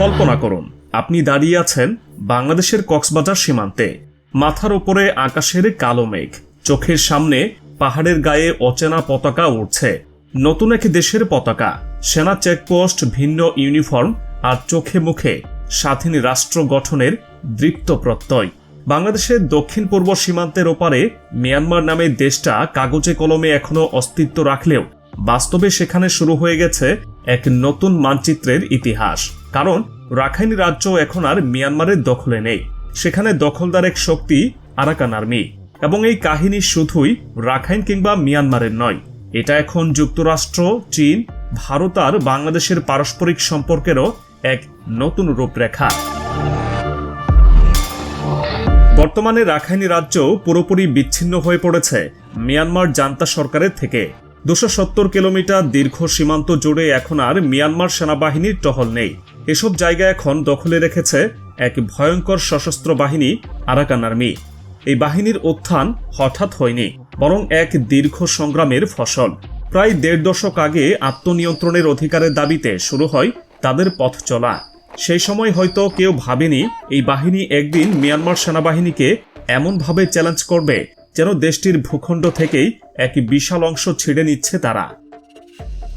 কল্পনা করুন। আপনি দাঁড়িয়ে আছেন বাংলাদেশের কক্সবাজার সীমান্তে। মাথার ওপরে আকাশের কালো মেঘ। চোখের সামনে পাহাড়ের গায়ে অচেনা পতাকা উঠছে নতুন এক দেশের পতাকা। সেনা চেকপোস্ট, ভিন্ন ইউনিফর্ম আর চোখে মুখে স্বাধীন রাষ্ট্র গঠনের দৃপ্ত প্রত্যয়। বাংলাদেশের দক্ষিণ পূর্ব সীমান্তের ওপারে মিয়ানমার নামে দেশটা কাগজে কলমে এখনও অস্তিত্ব রাখলেও বাস্তবে সেখানে শুরু হয়ে গেছে এক নতুন মানচিত্রের ইতিহাস। কারণ রাখাইন রাজ্য এখন আর মিয়ানমারের দখলে নেই। সেখানে দখলদার এক শক্তি আরাকান আর্মি। এবং এই কাহিনী শুধুই রাখাইন কিংবা মিয়ানমারের নয়। এটা এখন যুক্তরাষ্ট্র, চীন, ভারত আর বাংলাদেশের পারস্পরিক সম্পর্কেরও এক নতুন রূপরেখা। বর্তমানে রাখাইনি রাজ্য পুরোপুরি বিচ্ছিন্ন হয়ে পড়েছে মিয়ানমার জান্তা সরকারের থেকে। দুশো সত্তর কিলোমিটার দীর্ঘ সীমান্ত জুড়ে এখন আর মিয়ানমার সেনাবাহিনীর টহল নেই। এসব জায়গা এখন দখলে রেখেছে এক ভয়ঙ্কর সশস্ত্র বাহিনী আরাকান আর্মি। এই বাহিনীর উত্থান হঠাৎ হয়নি, বরং এক দীর্ঘ সংগ্রামের ফসল। প্রায় দেড় দশক আগে আত্মনিয়ন্ত্রণের অধিকারের দাবিতে শুরু হয় তাদের পথ চলা। সেই সময় হয়তো কেউ ভাবেনি এই বাহিনী একদিন মিয়ানমার সেনাবাহিনীকে এমনভাবে চ্যালেঞ্জ করবে যেন দেশটির ভূখণ্ড থেকেই এক বিশাল অংশ ছিঁড়ে নিচ্ছে তারা।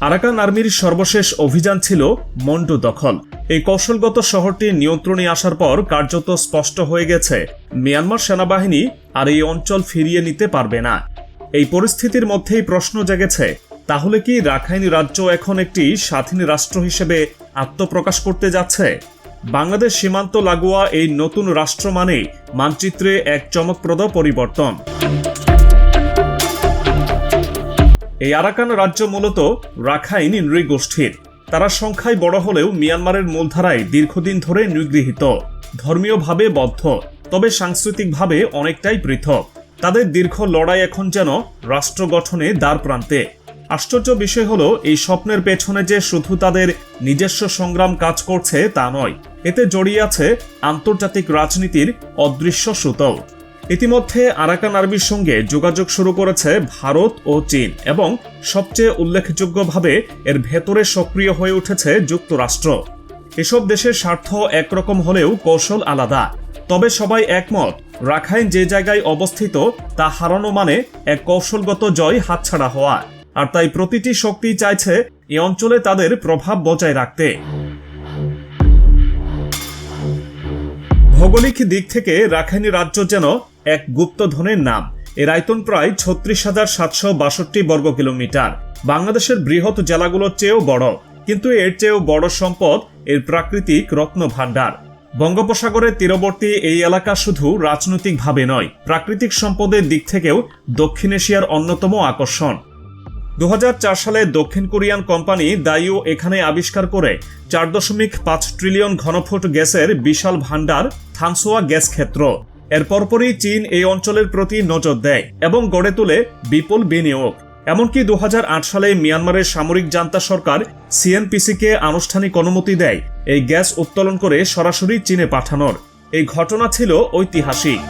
আরাকান আর্মির সর্বশেষ অভিযান ছিল মন্ডু দখল। এই কৌশলগত শহরটি নিয়ন্ত্রণে আসার পর কার্যত স্পষ্ট হয়ে গেছে, মিয়ানমার সেনাবাহিনী আর এই অঞ্চল ফিরিয়ে নিতে পারবে না। এই পরিস্থিতির মধ্যেই প্রশ্ন জেগেছে, তাহলে কি রাখাইন রাজ্য এখন একটি স্বাধীন রাষ্ট্র হিসেবে আত্মপ্রকাশ করতে যাচ্ছে? বাংলাদেশ সীমান্ত লাগোয়া এই নতুন রাষ্ট্র মানে মানচিত্রে এক চমকপ্রদ পরিবর্তন। এই আরাকান রাজ্য মূলত রাখাইন নৃগোষ্ঠীর। তারা সংখ্যায় বড় হলেও মিয়ানমারের মূলধারায় দীর্ঘদিন ধরে নিগৃহীত। ধর্মীয়ভাবে বদ্ধ, তবে সাংস্কৃতিকভাবে অনেকটাই পৃথক। তাদের দীর্ঘ লড়াই এখন যেন রাষ্ট্র গঠনে দ্বার প্রান্তে। আশ্চর্য বিষয় হলো, এই স্বপ্নের পেছনে যে শুধু তাদের নিজস্ব সংগ্রাম কাজ করছে তা নয় এতে জড়িয়ে আছে আন্তর্জাতিক রাজনীতির অদৃশ্য সুতোও ইতিমধ্যে আরাকান আর্মির সঙ্গে যোগাযোগ শুরু করেছে ভারত ও চীন এবং সবচেয়ে উল্লেখযোগ্যভাবে এর ভেতরে সক্রিয় হয়ে উঠেছে যুক্তরাষ্ট্র। এসব দেশের স্বার্থ একরকম হলেও কৌশল আলাদা। তবে সবাই একমত, রাখাইন যে জায়গায় অবস্থিত, তা হারানো মানে এক কৌশলগত জয় হাতছাড়া হওয়া। আর তাই প্রতিটি শক্তি চাইছে এ অঞ্চলে তাদের প্রভাব বজায় রাখতে। ভৌগোলিক দিক থেকে রাখাইনি রাজ্য যেন এক গুপ্তধনের নাম। এর আয়তন প্রায় ছত্রিশ হাজার সাতশো বাষট্টি বর্গ কিলোমিটার। বাংলাদেশের বৃহৎ জেলাগুলোর চেয়েও বড়। কিন্তু এর চেয়েও বড় সম্পদ এর প্রাকৃতিক রত্ন ভাণ্ডার। বঙ্গোপসাগরের তীরবর্তী এই এলাকা শুধু রাজনৈতিকভাবে নয়, প্রাকৃতিক সম্পদের দিক থেকেও দক্ষিণ এশিয়ার অন্যতম আকর্ষণ। দু হাজার চার সালে দক্ষিণ কোরিয়ান কোম্পানি দাইও এখানে আবিষ্কার করে চার দশমিক পাঁচ ট্রিলিয়ন ঘনফুট গ্যাসের বিশাল ভাণ্ডার থানসোয়া গ্যাস ক্ষেত্র। এর পরপরই চীন এই অঞ্চলের প্রতি নজর দেয় এবং গড়ে তোলে বিপুল বিনিয়োগ। এমনকি দু হাজার আট সালে মিয়ানমারের সামরিক জান্তা সরকার সিএনপিসিকে আনুষ্ঠানিক অনুমতি দেয় এই গ্যাস উত্তোলন করে সরাসরি চীনে পাঠানোর। এই ঘটনা ছিল ঐতিহাসিক।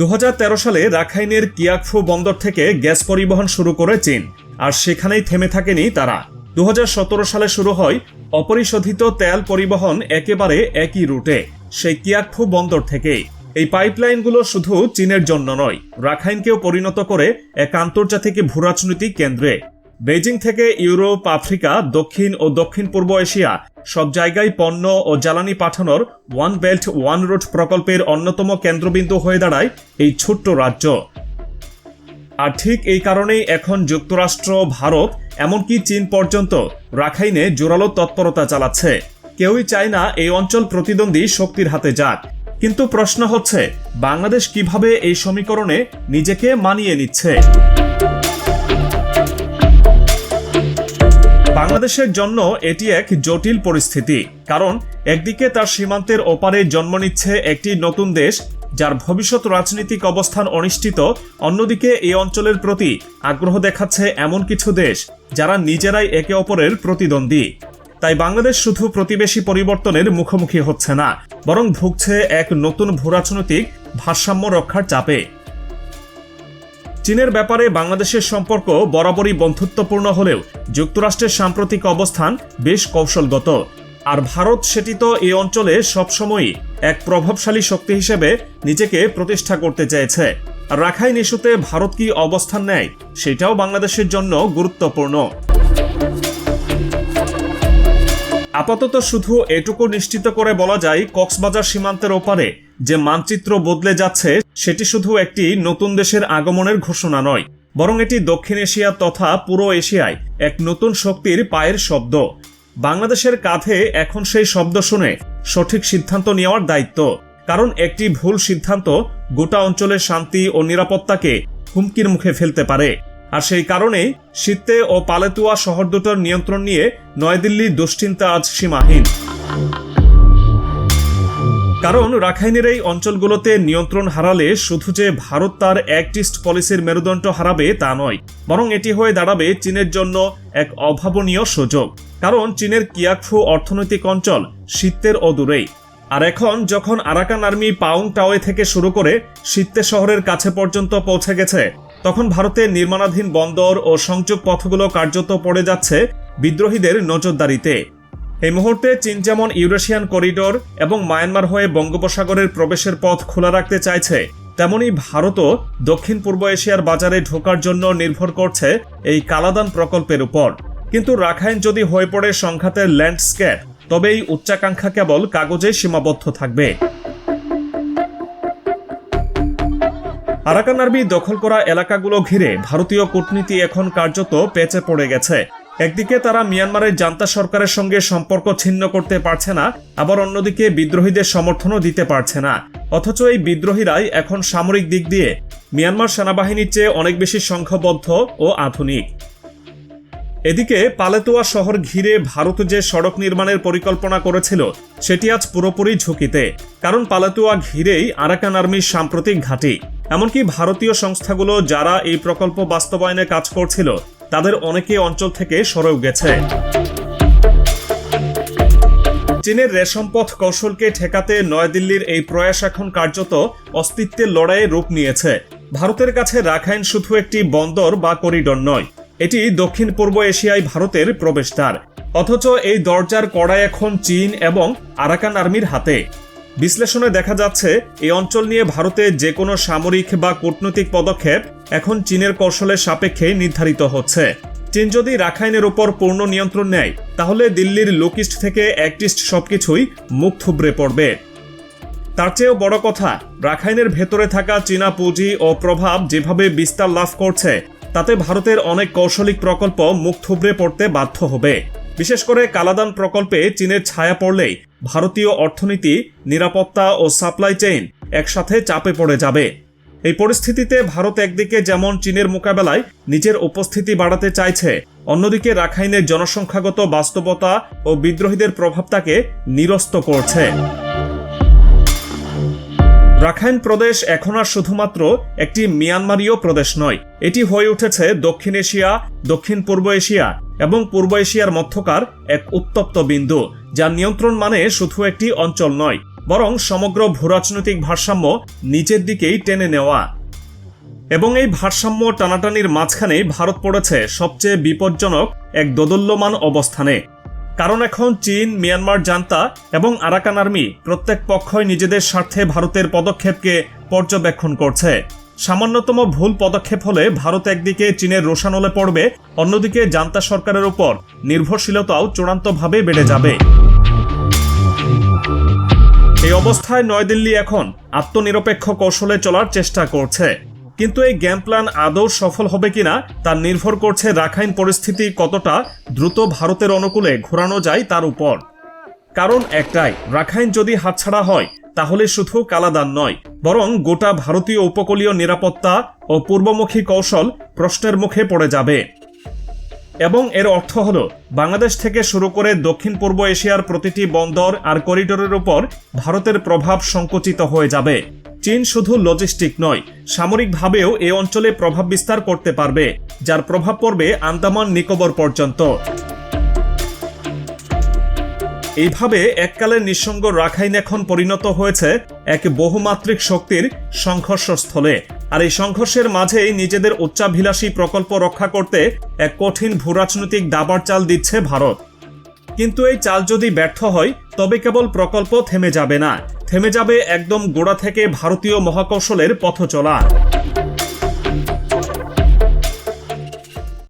দু হাজার তেরো সালে রাখাইনের কিয়াকফু বন্দর থেকে গ্যাস পরিবহন শুরু করে চীন, আর সেখানেই থেমে থাকেনি তারা। দু হাজার সতেরো সালে শুরু হয় অপরিশোধিত তেল পরিবহন একেবারে একই রুটে, সেই কিয়াকফু বন্দর থেকেই। এই পাইপলাইনগুলো শুধু চীনের জন্য নয়, রাখাইনকেও পরিণত করে এক আন্তর্জাতিক ভূরাজনৈতিক কেন্দ্রে বেজিং থেকে ইউরোপ, আফ্রিকা, দক্ষিণ ও দক্ষিণ পূর্ব এশিয়া, সব জায়গায় পণ্য ও জ্বালানি পাঠানোর ওয়ান বেল্ট, ওয়ান রুট প্রকল্পের অন্যতম কেন্দ্রবিন্দু হয়ে দাঁড়ায় এই ছোট্ট রাজ্য। আর ঠিক এই কারণেই এখন যুক্তরাষ্ট্র, ভারত, এমনকি চীন পর্যন্ত রাখাইনে জোরালো তৎপরতা চালাচ্ছে। কেউই চায় না এই অঞ্চল প্রতিদ্বন্দ্বী শক্তির হাতে যাক। কিন্তু প্রশ্ন হচ্ছে, বাংলাদেশ কীভাবে এই সমীকরণে নিজেকে মানিয়ে নিচ্ছে? বাংলাদেশের জন্য এটি এক জটিল পরিস্থিতি, কারণ একদিকে তার সীমান্তের ওপারে জন্ম নিচ্ছে একটি নতুন দেশ, যার ভবিষ্যৎ রাজনৈতিক অবস্থান অনিশ্চিত, অন্যদিকে এই অঞ্চলের প্রতি আগ্রহ দেখাচ্ছে এমন কিছু দেশ, যারা নিজেরাই একে অপরের প্রতিদ্বন্দ্বী। তাই বাংলাদেশ শুধু প্রতিবেশী পরিবর্তনের মুখোমুখি হচ্ছে না, বরং ভুগছে এক নতুন ভূরাজনৈতিক ভারসাম্য রক্ষার চাপে। চীনের ব্যাপারে বাংলাদেশের সম্পর্ক বরাবরই বন্ধুত্বপূর্ণ হলেও যুক্তরাষ্ট্রের সাম্প্রতিক অবস্থান বেশ কৌশলগত। আর ভারত সেটি তো এই অঞ্চলে সবসময়ই এক প্রভাবশালী শক্তি হিসেবে নিজেকে প্রতিষ্ঠা করতে চেয়েছে। রাখাই রাখাইন ইস্যুতে ভারত কি অবস্থান নেয়, সেটাও বাংলাদেশের জন্য গুরুত্বপূর্ণ। আপাতত শুধু এটুকু নিশ্চিত করে বলা যায়, কক্সবাজার সীমান্তের ওপারে যে মানচিত্র বদলে যাচ্ছে, সেটি শুধু একটি নতুন দেশের আগমনের ঘোষণা নয়, বরং এটি দক্ষিণ এশিয়া তথা পুরো এশিয়ায় এক নতুন শক্তির পায়ের শব্দ। বাংলাদেশের কাঁধে এখন সেই শব্দ শুনে সঠিক সিদ্ধান্ত নেওয়ার দায়িত্ব, কারণ একটি ভুল সিদ্ধান্ত গোটা অঞ্চলের শান্তি ও নিরাপত্তাকে হুমকির মুখে ফেলতে পারে। আর সেই কারণেই শীতে ও পালেতুয়া শহর দুটোর নিয়ন্ত্রণ নিয়ে নয়াদিল্লির দুশ্চিন্তা আজ সীমাহীন। কারণ রাখাইনের এই অঞ্চলগুলোতে নিয়ন্ত্রণ হারালে শুধু যে ভারত তার অ্যাক্ট ইস্ট পলিসির মেরুদণ্ড হারাবে তা নয়, বরং এটি হয়ে দাঁড়াবে চীনের জন্য এক অভাবনীয় সুযোগ। কারণ চীনের কিয়াকফু অর্থনৈতিক অঞ্চল শীতের অদূরেই। আর এখন যখন আরাকান আর্মি পাউং টাওয়ে থেকে শুরু করে শীতে শহরের কাছে পর্যন্ত পৌঁছে গেছে তখন ভারতের নির্মাণাধীন বন্দর ও সংযোগ পথগুলো কার্যত পড়ে যাচ্ছে বিদ্রোহীদের নজরদারিতে। এই মুহূর্তে চীন যেমন ইউরেশিয়ান করিডোর এবং মায়ানমার হয়ে বঙ্গোপসাগরের প্রবেশের পথ খোলা রাখতে চাইছে, তেমনি ভারতও দক্ষিণ পূর্ব এশিয়ার বাজারে ঢোকার জন্য নির্ভর করছে এই কালাদান প্রকল্পের উপর। কিন্তু রাখাইন যদি হয়ে পড়ে সংঘাতের ল্যান্ডস্কেপ তবে এই উচ্চাকাঙ্ক্ষা কেবল কাগজে সীমাবদ্ধ থাকবে। আরাকান আর্মি দখল করা এলাকাগুলো ঘিরে ভারতীয় কূটনীতি এখন কার্যত পেঁচে পড়ে গেছে। একদিকে তারা মিয়ানমারের জান্তা সরকারের সঙ্গে সম্পর্ক ছিন্ন করতে পারছে না, আবার অন্যদিকে বিদ্রোহীদের সমর্থনও দিতে পারছে না। অথচ এই বিদ্রোহীরাই এখন সামরিক দিক দিয়ে মিয়ানমার সেনাবাহিনীর চেয়ে অনেক বেশি সংখ্যাবদ্ধ ও আধুনিক। এদিকে পালেতোয়া শহর ঘিরে ভারত যে সড়ক নির্মাণের পরিকল্পনা করেছিল, সেটি আজ পুরোপুরি ঝুঁকিতে। কারণ পালেতুয়া ঘিরেই আরাকান আর্মির সাম্প্রতিক ঘাঁটি। এমনকি ভারতীয় সংস্থাগুলো যারা এই প্রকল্প বাস্তবায়নে কাজ করছিল, তাদের অনেকে অঞ্চল থেকে সরেও গেছে। চীনের রেশমপথ কৌশলকে ঠেকাতে নয়াদিল্লির এই প্রয়াস এখন কার্যত অস্তিত্বের লড়াইয়ে রূপ নিয়েছে। ভারতের কাছে রাখাইন শুধু একটি বন্দর বা করিডর নয় এটি দক্ষিণ পূর্ব এশিয়ায় ভারতের প্রবেশদ্বার। অথচ এই দরজার কড়াই এখন চীন এবং আরাকান আর্মির হাতে। বিশ্লেষণে দেখা যাচ্ছে, এই অঞ্চল নিয়ে ভারতে যে কোনো সামরিক বা কূটনৈতিক পদক্ষেপ এখন চীনের কৌশলের সাপেক্ষে নির্ধারিত হচ্ছে। চীন যদি রাখাইনের উপর পূর্ণ নিয়ন্ত্রণ নেয়, তাহলে দিল্লির লোকিস্ট থেকে অ্যাক্টিস্ট সবকিছুই মুখ থুবড়ে পড়বে। তার চেয়েও বড় কথা, রাখাইনের ভেতরে থাকা চীনা পুঁজি ও প্রভাব যেভাবে বিস্তার লাভ করছে তাতে ভারতের অনেক কৌশলিক প্রকল্প মুখ থুবড়ে পড়তে বাধ্য হবে। বিশেষ করে কালাদান প্রকল্পে চীনের ছায়া পড়লেই ভারতীয় অর্থনীতি, নিরাপত্তা ও সাপ্লাই চেইন একসাথে চাপে পড়ে যাবে। এই পরিস্থিতিতে ভারত একদিকে যেমন চীনের মোকাবেলায় নিজের উপস্থিতি বাড়াতে চাইছে, অন্যদিকে রাখাইনের জনসংখ্যাগত বাস্তবতা ও বিদ্রোহীদের প্রভাব তাকে নিরস্ত করছে। রাখাইন প্রদেশ এখন আর শুধুমাত্র একটি মিয়ানমারীয় প্রদেশ নয়, এটি হয়ে উঠেছে দক্ষিণ এশিয়া, দক্ষিণ পূর্ব এশিয়া এবং পূর্ব এশিয়ার মধ্যকার এক উত্তপ্ত বিন্দু, যার নিয়ন্ত্রণ মানে শুধু একটি অঞ্চল নয়, বরং সমগ্র ভূরাজনৈতিক ভারসাম্য নিচের দিকেই টেনে নেওয়া। এবং এই ভারসাম্য টানাটানির মাঝখানে ভারত পড়েছে সবচেয়ে বিপজ্জনক এক দোদল্যমান অবস্থানে। কারণ এখন চীন, মিয়ানমার জান্তা এবং আরাকান আর্মি প্রত্যেক পক্ষই নিজেদের স্বার্থে ভারতের পদক্ষেপকে পর্যবেক্ষণ করছে। সামান্যতম ভুল পদক্ষেপ হলে ভারত একদিকে চীনের রোশানলে পড়বে, অন্যদিকে জান্তা সরকারের উপর নির্ভরশীলতাও চূড়ান্তভাবে বেড়ে যাবে। এই অবস্থায় নয়াদিল্লি এখন আত্মনিরপেক্ষ কৌশলে চলার চেষ্টা করছে। কিন্তু এই গেম প্ল্যান আদৌ সফল হবে কিনা তা নির্ভর করছে রাখাইন পরিস্থিতি কতটা দ্রুত ভারতের অনুকূলে ঘোরানো যায় তার উপর। কারণ একটাই, রাখাইন যদি হাতছাড়া হয়, তাহলে শুধু কালাদান নয়, বরং গোটা ভারতীয় উপকূলীয় নিরাপত্তা ও পূর্বমুখী কৌশল প্রশ্নের মুখে পড়ে যাবে। এবং এর অর্থ হল, বাংলাদেশ থেকে শুরু করে দক্ষিণ পূর্ব এশিয়ার প্রতিটি বন্দর আর করিডোরের উপর ভারতের প্রভাব সংকুচিত হয়ে যাবে। চীন শুধু লজিস্টিক নয়, সামরিকভাবেও এ অঞ্চলে প্রভাব বিস্তার করতে পারবে, যার প্রভাব পড়বে আন্দামান নিকোবর পর্যন্ত। এইভাবে এককালের নিঃসঙ্গ রাখাইন এখন পরিণত হয়েছে এক বহুমাত্রিক শক্তির সংঘর্ষস্থলে, আর এই সংঘর্ষের মাঝেই নিজেদের উচ্চাভিলাষী প্রকল্প রক্ষা করতে এক কঠিন ভূরাজনৈতিক দাবার চাল দিচ্ছে ভারত। কিন্তু এই চাল যদি ব্যর্থ হয়, তবে কেবল প্রকল্প থেমে যাবে না। থেমে যাবে একদম গোড়া থেকে ভারতীয় মহাকৌশলের পথ চলা